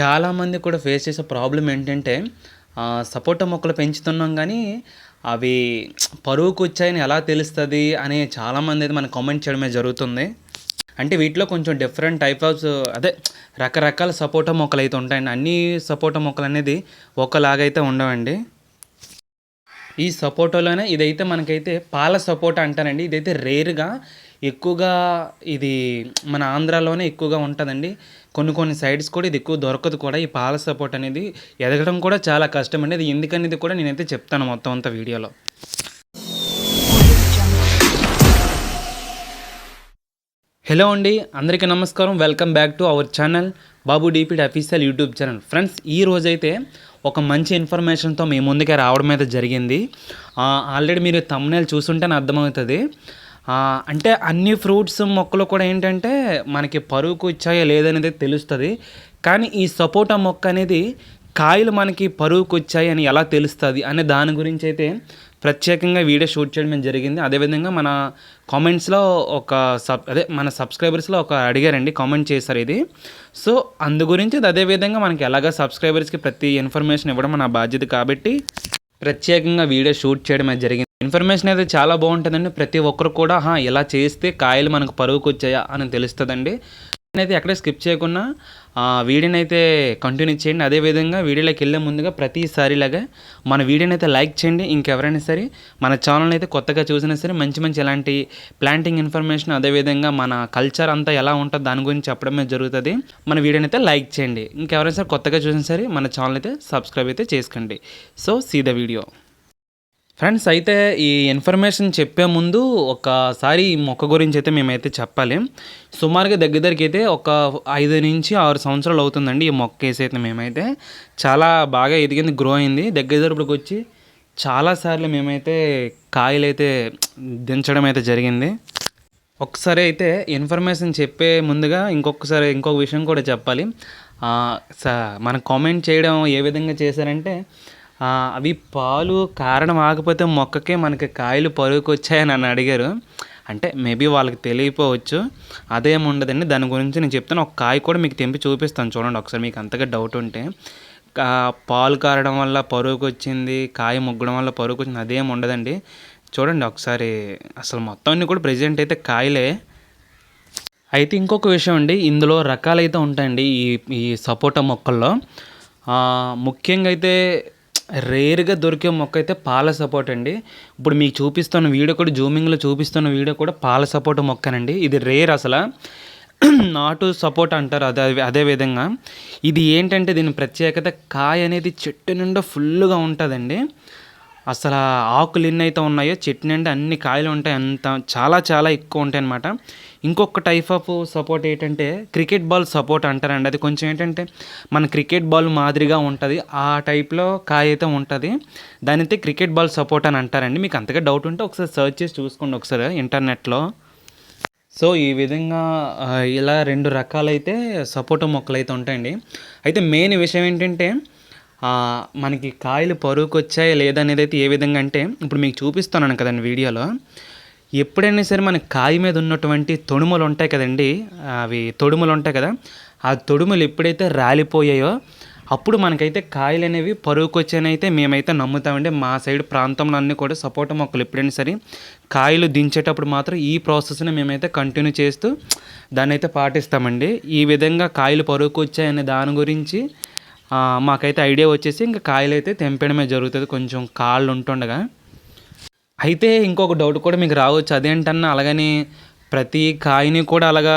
చాలామంది కూడా ఫేస్ చేసే ప్రాబ్లం ఏంటంటే సపోటా మొక్కలు పెంచుతున్నాం కానీ అవి పరువుకు వచ్చాయని ఎలా తెలుస్తుంది అని చాలామంది అయితే మనకు కామెంట్ చేయడమే జరుగుతుంది. అంటే వీటిలో కొంచెం డిఫరెంట్ టైప్ ఆఫ్ అదే రకరకాల సపోటా మొక్కలు అయితే ఉంటాయండి. అన్ని సపోటా మొక్కలు అనేది ఒకలాగైతే ఉండవండి. ఈ సపోటాలోనే ఇదైతే మనకైతే పాల సపోటా అంటారండి. ఇదైతే రేర్గా ఎక్కువగా ఇది మన ఆంధ్రాలోనే ఎక్కువగా ఉంటుందండి. కొన్ని కొన్ని సైడ్స్ కూడా ఇది ఎక్కువ దొరకదు కూడా. ఈ పాల సపోర్ట్ అనేది ఎదగడం కూడా చాలా కష్టం అండి అది ఎందుకనేది కూడా నేనైతే చెప్తాను మొత్తం అంత వీడియోలో. హలో అండి. అందరికీ నమస్కారం. Welcome back to our channel Babu DPD official YouTube channel friends ఈ రోజైతే ఒక మంచి ఇన్ఫర్మేషన్తో మీ ముందుకే రావడం అయితే జరిగింది. ఆల్రెడీ మీరు తమ్నేల్ చూసుంటేనే అర్థమవుతుంది. అంటే అన్ని ఫ్రూట్స్ మొక్కలు కూడా ఏంటంటే మనకి పరువుకు వచ్చాయో లేదనేది తెలుస్తుంది. కానీ ఈ సపోటా మొక్క అనేది కాయలు మనకి పరువుకు వచ్చాయి అని ఎలా తెలుస్తుంది అనే దాని గురించి అయితే ప్రత్యేకంగా వీడియో షూట్ చేయడం జరిగింది. అదేవిధంగా మన కామెంట్స్లో ఒక సబ్ అదే మన సబ్స్క్రైబర్స్లో ఒక అడిగారండి కామెంట్ చేశారు ఇది. సో అందు గురించి అది అదేవిధంగా మనకి ఎలాగ సబ్స్క్రైబర్స్కి ప్రతి ఇన్ఫర్మేషన్ ఇవ్వడం మన బాధ్యత కాబట్టి ప్రత్యేకంగా వీడియో షూట్ చేయడం జరిగింది. ఇన్ఫర్మేషన్ అయితే చాలా బాగుంటుందండి. ప్రతి ఒక్కరు కూడా ఇలా చేస్తే కాయలు మనకు పరుగుకు వచ్చాయా అని తెలుస్తుందండి. అయితే ఎక్కడే స్కిప్ చేయకుండా వీడియోని అయితే కంటిన్యూ చేయండి. అదేవిధంగా వీడియోలోకి వెళ్ళే ముందుగా ప్రతిసారిలాగా మన వీడియోని అయితే లైక్ చేయండి. ఇంకెవరైనా సరే మన ఛానల్ అయితే కొత్తగా చూసినా సరే మంచి మంచి ఇలాంటి ప్లాంటింగ్ ఇన్ఫర్మేషన్ అదేవిధంగా మన కల్చర్ అంతా ఎలా ఉంటుంది దాని గురించి చెప్పడమే జరుగుతుంది. మన వీడియోని అయితే లైక్ చేయండి. ఇంకెవరైనా సరే కొత్తగా చూసినా సరే మన ఛానల్ అయితే సబ్స్క్రైబ్ అయితే చేసుకోండి. So see the video. Friends అయితే ఈ ఇన్ఫర్మేషన్ చెప్పే ముందు ఒకసారి ఈ మొక్క గురించి అయితే మేమైతే చెప్పాలి. సుమారుగా దగ్గర దగ్గరికి అయితే ఒక ఐదు నుంచి ఆరు సంవత్సరాలు అవుతుందండి ఈ మొక్క వేసి అయితే మేమైతే. చాలా బాగా ఎదిగింది గ్రో అయింది. దగ్గర దగ్గరకు వచ్చి చాలాసార్లు మేమైతే కాయలు అయితే దించడం అయితే జరిగింది. ఒకసారి అయితే ఇన్ఫర్మేషన్ చెప్పే ముందుగా ఇంకొకసారి ఇంకొక విషయం కూడా చెప్పాలి. స మన కామెంట్ చేయడం ఏ విధంగా చేశారంటే అవి పాలు కారణం ఆకపోతే మొక్కకే మనకి కాయలు పరుగుకి వచ్చాయని నన్ను అడిగారు. అంటే మేబీ వాళ్ళకి తెలియపోవచ్చు అదేం ఉండదండి. దాని గురించి నేను చెప్తాను. ఒక కాయ కూడా మీకు తెంపి చూపిస్తాను చూడండి. ఒకసారి మీకు అంతగా డౌట్ ఉంటే. పాలు కారడం వల్ల పరుగుకు వచ్చింది కాయ ముగ్గడం వల్ల పరుగుకు వచ్చింది అదేం ఉండదండి. చూడండి ఒకసారి. అసలు మొత్తం అన్ని కూడా ప్రజెంట్ అయితే కాయలే. అయితే ఇంకొక విషయం అండి. ఇందులో రకాలైతే ఉంటాయండి ఈ ఈ సపోటా మొక్కల్లో. ముఖ్యంగా అయితే రేర్గా దొరికే మొక్క అయితే పాల సపోటా అండి. ఇప్పుడు మీకు చూపిస్తున్న వీడియో కూడా జూమింగ్లో చూపిస్తున్న వీడియో కూడా పాల సపోటా మొక్కనండి. ఇది రేర్ అసలు. నాటు సపోర్ట్ అంటారు అదే అదే విధంగా. ఇది ఏంటంటే దీని ప్రత్యేకత కాయ అనేది చెట్టు నిండా ఫుల్గా ఉంటుందండి. అసలు ఆకులు ఎన్ని అయితే ఉన్నాయో చెట్టు నిండా అన్ని కాయలు ఉంటాయి. అంత చాలా చాలా ఎక్కువ ఉంటాయి అన్నమాట ఇంకొక టైప్ ఆఫ్ సపోర్ట్ ఏంటంటే క్రికెట్ బాల్ సపోర్ట్ అంటారండి. అది కొంచెం ఏంటంటే మన క్రికెట్ బాల్ మాదిరిగా ఉంటుంది. ఆ టైప్లో కాయ అయితే ఉంటుంది. దాని అయితే క్రికెట్ బాల్ సపోర్ట్ అని అంటారండి. మీకు అంతగా డౌట్ ఉంటే ఒకసారి సర్చ్ చేసి చూసుకోండి ఒకసారి ఇంటర్నెట్లో సో ఈ విధంగా ఇలా రెండు రకాలైతే సపోటా మొక్కలు అయితే ఉంటాయండి. అయితే మెయిన్ విషయం ఏంటంటే మనకి కాయలు పరువుకు వచ్చాయి అయితే ఏ విధంగా అంటే ఇప్పుడు మీకు చూపిస్తున్నాను కదండి వీడియోలో. ఎప్పుడైనా సరే మన కాయ మీద ఉన్నటువంటి తొడుములు ఉంటాయి కదండి అవి తొడుములు ఉంటాయి కదా ఆ తొడుములు ఎప్పుడైతే రాలిపోయాయో అప్పుడు మనకైతే కాయలు అనేవి పరుగుకొచ్చానైతే మేమైతే నమ్ముతామండి. మా సైడ్ ప్రాంతంలో అన్నీ కూడా సపోటా మొక్కలు ఎప్పుడైనా సరే కాయలు దించేటప్పుడు మాత్రం ఈ ప్రాసెస్ని మేమైతే కంటిన్యూ చేస్తూ దాన్ని అయితే పాటిస్తామండి. ఈ విధంగా కాయలు పరుగుకు వచ్చాయనే దాని గురించి మాకైతే ఐడియా వచ్చేసి ఇంకా కాయలు అయితే తెంపడమే జరుగుతుంది. కొంచెం కాళ్ళు ఉంటుండగా అయితే ఇంకొక డౌట్ కూడా మీకు రావచ్చు. అదేంటన్నా అలాగని ప్రతి కాయని కూడా అలాగా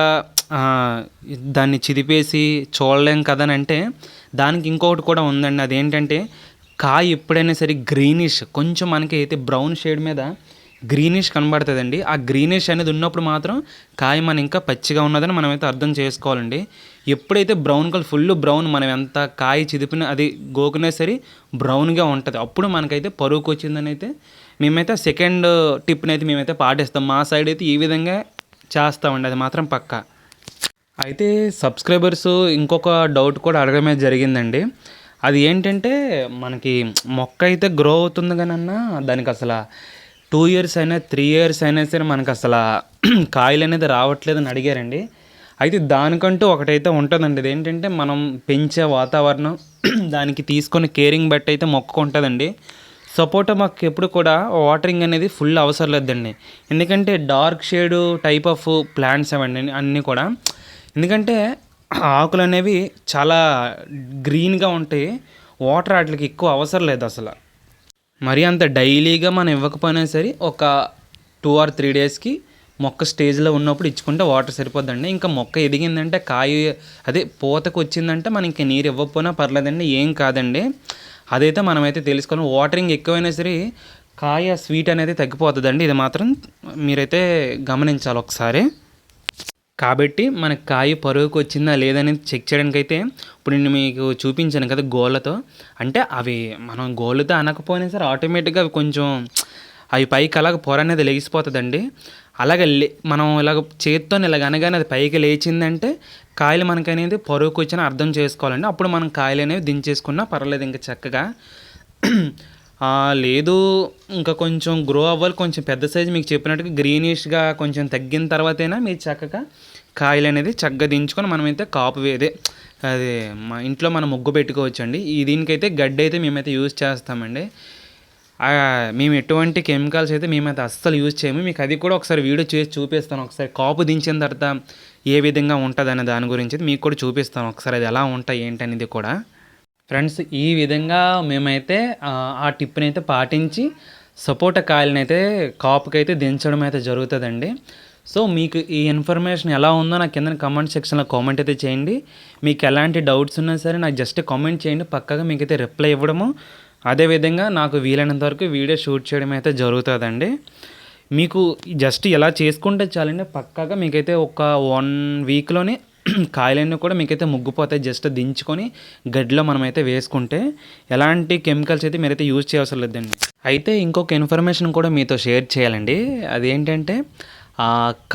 దాన్ని చిదిపేసి చూడలేం కదని అంటే దానికి ఇంకొకటి కూడా ఉందండి. అదేంటంటే కాయ ఎప్పుడైనా సరే గ్రీనిష్ కొంచెం మనకి అయితే బ్రౌన్ షేడ్ మీద గ్రీనిష్ కనబడుతుందండి. ఆ గ్రీనిష్ అనేది ఉన్నప్పుడు మాత్రం కాయ మన ఇంకా పచ్చిగా ఉన్నదని మనం అయితే అర్థం చేసుకోవాలండి. ఎప్పుడైతే బ్రౌన్ కలర్ ఫుల్ బ్రౌన్ మనం ఎంత కాయ చిదిపిన అది గోకునే సరే బ్రౌన్గా ఉంటుంది. అప్పుడు మనకైతే పరుగుకు వచ్చిందని అయితే మేమైతే సెకండ్ టిప్ని అయితే మేమైతే పాటిస్తాం మా సైడ్ అయితే ఈ విధంగా చేస్తామండి. అది మాత్రం పక్కా. అయితే సబ్స్క్రైబర్స్ ఇంకొక డౌట్ కూడా అడగడమే జరిగిందండి. అది ఏంటంటే మనకి మొక్క అయితే గ్రో అవుతుంది కానీ దానికి అసలు టూ ఇయర్స్ అయినా త్రీ ఇయర్స్ అయినా సరే మనకు అసలు కాయలు అనేది రావట్లేదని అడిగారండి. అయితే దానికంటూ ఒకటైతే ఉంటుందండి. ఇదేంటంటే మనం పెంచే వాతావరణం దానికి తీసుకొని కేరింగ్ బట్టి అయితే మొక్క ఉంటుందండి. సపోటా మాకు ఎప్పుడు కూడా వాటరింగ్ అనేది ఫుల్ అవసరం లేదండి. ఎందుకంటే dark shade type of plants అవండి అన్నీ కూడా. ఎందుకంటే ఆకులు అనేవి చాలా గ్రీన్గా ఉంటాయి వాటర్ వాటికి ఎక్కువ అవసరం లేదు అసలు. మరి అంత డైలీగా మనం ఇవ్వకపోయినా సరే ఒక టూ ఆర్ త్రీ డేస్కి మొక్క స్టేజ్లో ఉన్నప్పుడు ఇచ్చుకుంటే వాటర్ సరిపోద్దండి. ఇంకా మొక్క ఎదిగిందంటే కాయ అదే పూతకు వచ్చిందంటే మనం నీరు ఇవ్వకపోయినా పర్లేదండి ఏం కాదండి. అదైతే మనమైతే తెలుసుకొని వాటరింగ్ ఎక్కువైనా సరే కాయ స్వీట్ అనేది తగ్గిపోతుందండి. ఇది మాత్రం మీరైతే గమనించాలి ఒకసారి. కాబట్టి మన కాయ పరుగుకి వచ్చిందా లేదనేది చెక్ చేయడానికి అయితే ఇప్పుడు నేను మీకు చూపించాను కదా గోళ్ళతో. అంటే అవి మనం గోళ్ళతో అనకపోయినా సరే ఆటోమేటిక్గా అవి కొంచెం అవి పైకి అలాగ పొర అనేది లెగిసిపోతుందండి. అలాగ లే మనం ఇలాగ చేతితో ఇలాగ అనగానే అది పైకి లేచిందంటే కాయలు మనకనేది పొరుగుకు వచ్చిన అర్థం చేసుకోవాలండి. అప్పుడు మనం కాయలు అనేవి దించేసుకున్నా పర్లేదు ఇంకా చక్కగా. లేదు ఇంకా కొంచెం గ్రో అవ్వాలి కొంచెం పెద్ద సైజు మీకు చెప్పినట్టుగా గ్రీనిష్గా కొంచెం తగ్గిన తర్వాతైనా మీరు చక్కగా కాయలు అనేది చక్కగా దించుకొని మనమైతే కాపు వేదే అది మా ఇంట్లో మనం ముగ్గు పెట్టుకోవచ్చండి. ఈ దీనికైతే గడ్డి అయితే మేమైతే యూజ్ చేస్తామండి. మేము ఎటువంటి కెమికల్స్ అయితే మేమైతే అస్సలు యూజ్ చేయము. మీకు అది కూడా ఒకసారి వీడియో చేసి చూపిస్తాను. ఒకసారి కాపు దించిన తర్వాత ఏ విధంగా ఉంటుంది అనే దాని గురించి అయితే మీకు కూడా చూపిస్తాను. ఒకసారి అది ఎలా ఉంటాయి ఏంటనేది కూడా. ఫ్రెండ్స్ ఈ విధంగా మేమైతే ఆ, టిప్ని అయితే పాటించి సపోటా కాయలని అయితే కాపుకైతే దించడం అయితే జరుగుతుందండి. సో మీకు ఈ ఇన్ఫర్మేషన్ ఎలా ఉందో నాకు కింద కామెంట్ సెక్షన్లో కామెంట్ అయితే చేయండి. మీకు ఎలాంటి డౌట్స్ ఉన్నా సరే నాకు జస్ట్ కామెంట్ చేయండి. పక్కగా మీకైతే రిప్లై ఇవ్వడము. అదేవిధంగా నాకు వీలైనంత వరకు వీడియో షూట్ చేయడం అయితే జరుగుతుందండి. మీకు జస్ట్ ఇలా చేసుకుంటే చాలండి పక్కాగా మీకైతే ఒక వన్ వీక్లోనే కాయలన్నీ కూడా మీకైతే ముగ్గిపోతాయి జస్ట్ దించుకొని గడ్డిలో మనమైతే వేసుకుంటే. ఎలాంటి కెమికల్స్ అయితే మీరైతే యూజ్ చేయవసరం లేదండి. అయితే ఇంకొక ఇన్ఫర్మేషన్ కూడా మీతో షేర్ చేయాలండి. అదేంటంటే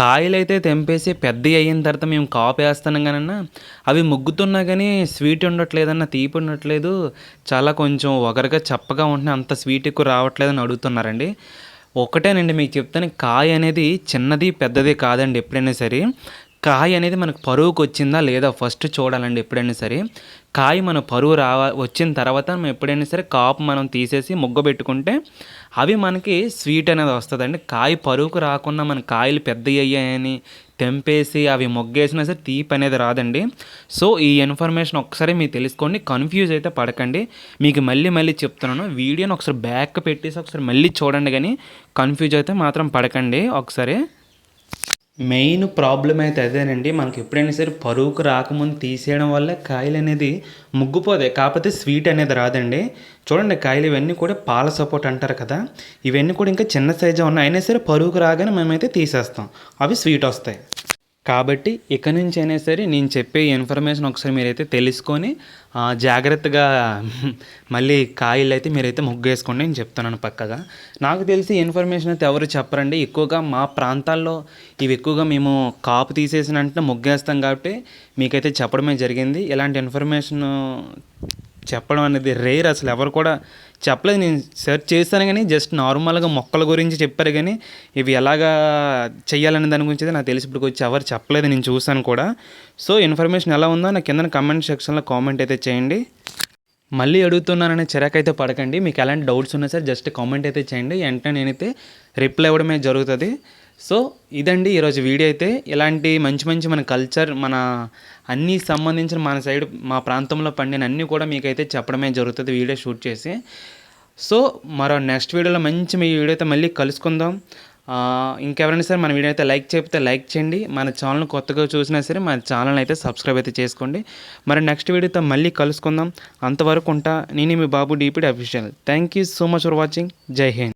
కాయలు అయితే తెంపేసి పెద్దవి అయిన తర్వాత మేము కాపు వేస్తున్నాం కానన్నా అవి ముగ్గుతున్నా కానీ స్వీట్ ఉండట్లేదన్న తీపి ఉండట్లేదు. చాలా కొంచెం ఒకరిగా చప్పగా ఉంటే అంత స్వీట్ ఎక్కువ రావట్లేదని అడుగుతున్నారండి. ఒకటేనండి మీకు చెప్తాను కాయ అనేది చిన్నది పెద్దది కాదండి ఎప్పుడైనా సరే. కాయ అనేది మనకు పరువుకు వచ్చిందా లేదా ఫస్ట్ చూడాలండి ఎప్పుడైనా సరే. కాయ మన పరువు రావ వచ్చిన తర్వాత మనం ఎప్పుడైనా సరే కాపు మనం తీసేసి ముగ్గ పెట్టుకుంటే అవి మనకి స్వీట్ అనేది వస్తుందండి. కాయ పరువుకు రాకుండా మన కాయలు పెద్దవి అయ్యాయని తెంపేసి అవి మొగ్గేసినా సరే తీపి అనేది రాదండి. సో ఈ ఇన్ఫర్మేషన్ ఒకసారి మీరు తెలుసుకోండి. కన్ఫ్యూజ్ అయితే పడకండి. మీకు మళ్ళీ మళ్ళీ చెప్తున్నాను. వీడియోని ఒకసారి బ్యాక్ పెట్టేసి ఒకసారి మళ్ళీ చూడండి కానీ కన్ఫ్యూజ్ అయితే మాత్రం పడకండి. ఒకసారి మెయిన్ ప్రాబ్లం అయితే అదేనండి. మనకి ఎప్పుడైనా సరే పరువుకు రాకముందు తీసేయడం వల్ల కాయలు అనేది ముగ్గుపోతాయి. కాకపోతే స్వీట్ అనేది రాదండి. చూడండి కాయలు ఇవన్నీ కూడా పాల సపోర్ట్ అంటారు కదా. ఇవన్నీ కూడా ఇంకా చిన్న సైజు ఉన్నాయి. అయినా సరే పరువుకు రాగానే మేమైతే తీసేస్తాం. అవి స్వీట్ వస్తాయి. కాబట్టి ఇక నుంచి అయినా సరే నేను చెప్పే ఇన్ఫర్మేషన్ ఒకసారి మీరైతే తెలుసుకొని జాగ్రత్తగా మళ్ళీ కాయలు అయితే మీరైతే ముగ్గేసుకోండి నేను చెప్తున్నాను పక్కగా. నాకు తెలిసి ఇన్ఫర్మేషన్ అయితే ఎవరు చెప్పరండి. ఎక్కువగా మా ప్రాంతాల్లో ఇవి ఎక్కువగా మేము కాపు తీసేసిన అంటే ముగ్గేస్తాం కాబట్టి మీకైతే చెప్పడమే జరిగింది. ఇలాంటి ఇన్ఫర్మేషన్ చెప్పడం అనేది రేర్ అసలు. ఎవరు కూడా చెప్పలేదు. నేను సెర్చ్ చేశాను కానీ జస్ట్ నార్మల్గా మొక్కల గురించి చెప్పారు కానీ ఇవి ఎలాగా చేయాలనే దాని గురించి అయితే నాకు తెలిసి ఇప్పుడు వచ్చి ఎవరు చెప్పలేదు. నేను చూశాను కూడా. సో ఇన్ఫర్మేషన్ ఎలా ఉందో నాకు కింద కమెంట్ సెక్షన్లో కామెంట్ అయితే చేయండి. మళ్ళీ అడుగుతున్నాననే చిరాకైతే పడకండి. మీకు ఎలాంటి డౌట్స్ ఉన్నా సరే జస్ట్ కామెంట్ అయితే చేయండి. వెంటనే నేనైతే రిప్లై ఇవ్వడమే జరుగుతుంది. సో ఇదండి ఈరోజు వీడియో అయితే. ఇలాంటి మంచి మంచి మన కల్చర్ మన అన్నీ సంబంధించిన మన సైడ్ మా ప్రాంతంలో పండిన అన్నీ కూడా మీకైతే చెప్పడమే జరుగుతుంది వీడియో షూట్ చేసి. సో మరో నెక్స్ట్ వీడియోలో మంచి మీ వీడియో అయితే మళ్ళీ కలుసుకుందాం. ఇంకెవరైనా సరే మన వీడియో అయితే లైక్ చెప్తే లైక్ చేయండి. మన ఛానల్ కొత్తగా చూసినా సరే మన ఛానల్ అయితే సబ్స్క్రైబ్ అయితే చేసుకోండి. మరి నెక్స్ట్ వీడియోతో మళ్ళీ కలుసుకుందాం. అంతవరకు ఉంటా. నేను మీ Babu DPD official. Thank you so much for watching. Jai Hind.